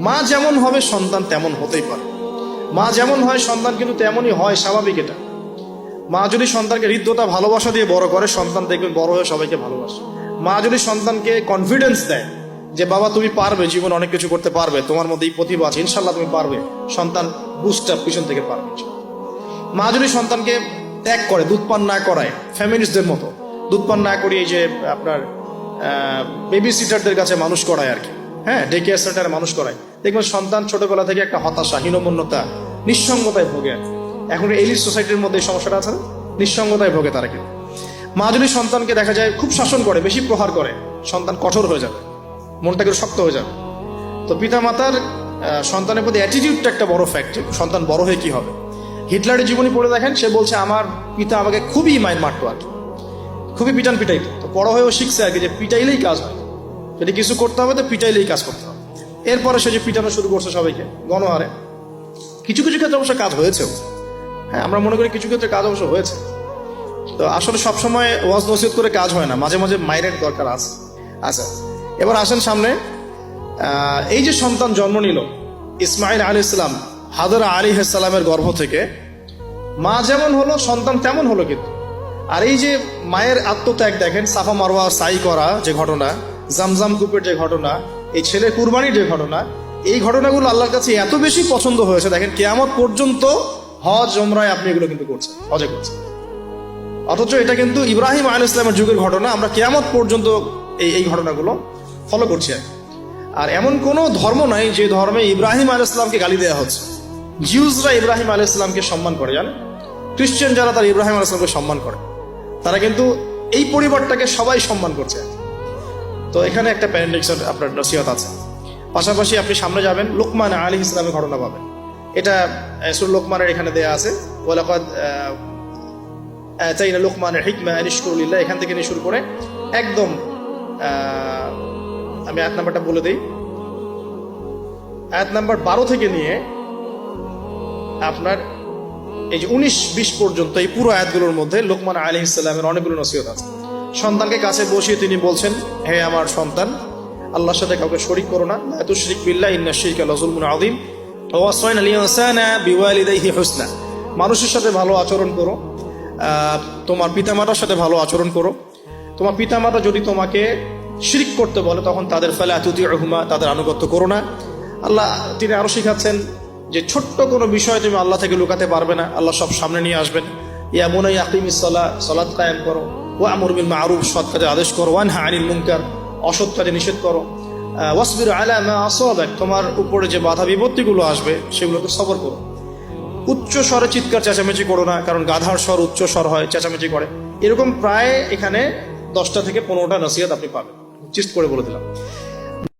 মা যেমন হবে, সন্তান তেমন হতেই পারে। মা যেমন হয়, সন্তান কিন্তু তেমনই হয়, স্বাভাবিক এটা। মা যদি সন্তানকে হৃদ্যতা, ভালোবাসা দিয়ে বড় করে, সন্তান দেখবেন বড় হয়ে সবাইকে ভালোবাসে। মা যদি সন্তানকে কনফিডেন্স দেয় যে, বাবা, তুমি পারবে, জীবন অনেক কিছু করতে পারবে, তোমার মধ্যে এই প্রতিভা আছে ইনশাল্লাহ তুমি পারবে। সন্তান বুস্ট আপ পিছন থেকে পারবে মা যদি সন্তানকে ত্যাগ করে, দুধ পান না করায় ফ্যামিলিস্টদের মতো, দুধ পান না করিয়ে যে আপনার বেবি সিটারদের কাছে মানুষ করায় আর কি হ্যাঁ ডেকে সেন্টারে মানুষ করায়। দেখবেন সন্তান ছোটবেলা থেকে একটা হতাশা, হীনমন্যতা, নিঃসঙ্গতায় ভোগে। এখন এলিট সোসাইটির মধ্যে এই সমস্যাটা আছে নিঃসঙ্গতায় ভোগে তারা কিন্তু। মা যদি সন্তানকে দেখা যায় খুব শাসন করে, বেশি প্রহার করে, সন্তান কঠোর হয়ে যাবে, মনটা একটু শক্ত হয়ে যাবে। তো পিতা মাতার সন্তানের প্রতি অ্যাটিটিউডটা একটা বড় ফ্যাক্টর সন্তান বড় হয়ে কি হবে? হিটলারের জীবনী পড়ে দেখেন, সে বলছে, আমার পিতা আমাকে খুবই মাইন মারতো আর কি। খুবই পিটান পিটাইতো। তো বড় হয়েও শিখছে আর কি যে পিটাইলেই কাজ হয়। যদি কিছু করতে হবে তো পিটাইলেই কাজ করতে হবে। এরপরে সে যে পিটানো শুরু করছে সবাইকে, গণহারে। কিছু কিছু ক্ষেত্রে অবশ্য কাজ হয়েছেও। হ্যাঁ আমরা মনে করি কিছু ক্ষেত্রে কাজ অবশ্য হয়েছে। তো আসলে সবসময় ওয়াজ নসিহত করে কাজ হয় না, মাঝে মাঝে মাইরের দরকার আছে। আচ্ছা এবার আসেন সামনে। এই যে সন্তান জন্ম নিল, ইসমাইল আলী ইসলাম হাদরা আলী সালামের গর্ভ থেকে, মা যেমন হলো, সন্তান তেমন হলো কিন্তু। আর এই যে মায়ের আত্মত্যাগ দেখেন, সাফা মারওয়া সাই করা যে ঘটনা জামজাম কূপের যে ঘটনা, এই ছেলের কুরবানির যে ঘটনা, এই ঘটনাগুলো আল্লাহর কাছে এত বেশি পছন্দ হয়েছে। দেখেন, কেয়ামত পর্যন্ত হজ জমরায় আপনি এগুলো কিন্তু করছেন, হজে করছেন। অথচ এটা কিন্তু ইব্রাহিম আল ইসলামের যুগের ঘটনা, আমরা কেয়ামত পর্যন্ত এই এই ঘটনাগুলো ফলো করছি আর এমন কোনো ধর্ম নাই যে ধর্মে ইব্রাহিম আল ইসলামকে গালি দেওয়া হচ্ছে। জিউজরা ইব্রাহিম আল ইসলামকে সম্মান করে, জানেন? খ্রিস্টান যারা, তারা ইব্রাহিম আল ইসলামকে সম্মান করে। তারা কিন্তু এই পরিবারটাকে সবাই সম্মান করছে। আর। তো এখানে একটা প্যারেন্টিক্সের আপনার নসিহত আছে। পাশাপাশি আপনি সামনে যাবেন, লোকমান আলী ইসলামের ঘটনা পাবেন। এটা সুর লোকমানের এখানে দেয়া আছে। ওলাকাদ চাইনা লোকমানের হিকমা নিষ্করুল্লাহ এখান থেকে নিয়ে শুরু করে একদম আমি আয়াত নাম্বারটা বলে দিই। আয়াত নাম্বার বারো থেকে নিয়ে আপনার এই যে উনিশ, বিশ পর্যন্ত এই পুরো আয়াতগুলোর মধ্যে লোকমান আলী ইসলামের অনেকগুলো নসিহত আছে। সন্তানকে কাছে বসিয়ে তিনি বলছেন, হে আমার সন্তান, আল্লাহর সাথে কাউকে শরিক করো না। এত শিরিক বিল্লাহ, ইন্না শিরকা লাজুলমুন আযীম। ওয়াসাইনা লিয়ানসানা বিওয়ালিদাইহি হুসনা। মানুষের সাথে ভালো আচরণ করো। তোমার পিতামাতার সাথে ভালো আচরণ করো। তোমার পিতামাতা যদি তোমাকে শিরিক করতে বলে, তখন তাদের ফেলে আতুতি রহুমা তাদের আনুগত্য করো না। আল্লাহ, তিনি আরও শিখাচ্ছেন যে ছোট্ট কোনো বিষয় তুমি আল্লাহ থেকে লুকাতে পারবে না। আল্লাহ সব সামনে নিয়ে আসবেন। ইয়া মুনাই আকিমি সলা সলাদ কায়েম করো। ও আমর বিল মারুফ, সৎ কাজে আদেশ করো ওয়ান হা আনিল মুঙ্কার অসৎ কাজে নিষেধ করো। ওয়াসবির আলা মা আসাবাক, তোমার উপরে যে বাধা বিপত্তিগুলো আসবে সেগুলোকে সবর করো। উচ্চ স্বরে চিৎকার চেঁচামেচি করো না, কারণ গাধার স্বর উচ্চ স্বর হয়, চেঁচামেচি করে। এরকম প্রায় এখানে দশটা থেকে পনেরোটা নসিহত আপনি পাবেন। চিস্ট করে বলে দিলাম।